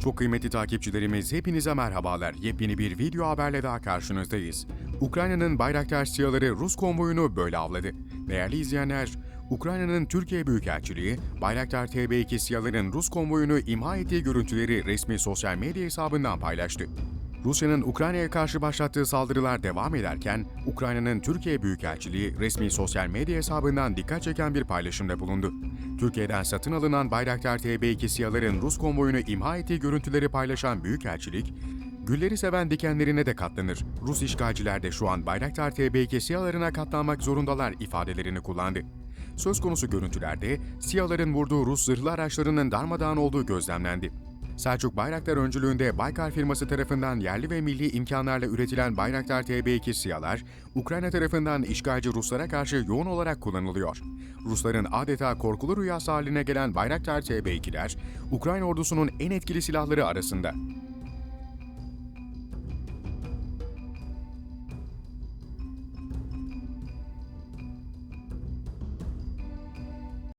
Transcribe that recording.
Çok kıymetli takipçilerimiz hepinize merhabalar. Yepyeni bir video haberle daha karşınızdayız. Ukrayna'nın Bayraktar SİHA'ları Rus konvoyunu böyle avladı. Değerli izleyenler, Ukrayna'nın Türkiye Büyükelçiliği, Bayraktar TB2 SİHA'ların Rus konvoyunu imha ettiği görüntüleri resmi sosyal medya hesabından paylaştı. Rusya'nın Ukrayna'ya karşı başlattığı saldırılar devam ederken, Ukrayna'nın Türkiye Büyükelçiliği resmi sosyal medya hesabından dikkat çeken bir paylaşımda bulundu. Türkiye'den satın alınan Bayraktar TB2 SİHA'ların Rus konvoyunu imha ettiği görüntüleri paylaşan Büyükelçilik, Gülleri seven dikenlerine de katlanır. Rus işgalciler de şu an Bayraktar TB2 SİHA'larına katlanmak zorundalar ifadelerini kullandı. Söz konusu görüntülerde SİHA'ların vurduğu Rus zırhlı araçlarının darmadağın olduğu gözlemlendi. Selçuk Bayraktar öncülüğünde Baykar firması tarafından yerli ve milli imkanlarla üretilen Bayraktar TB2 SİHA'lar, Ukrayna tarafından işgalci Ruslara karşı yoğun olarak kullanılıyor. Rusların adeta korkulu rüyası haline gelen Bayraktar TB2'ler, Ukrayna ordusunun en etkili silahları arasında.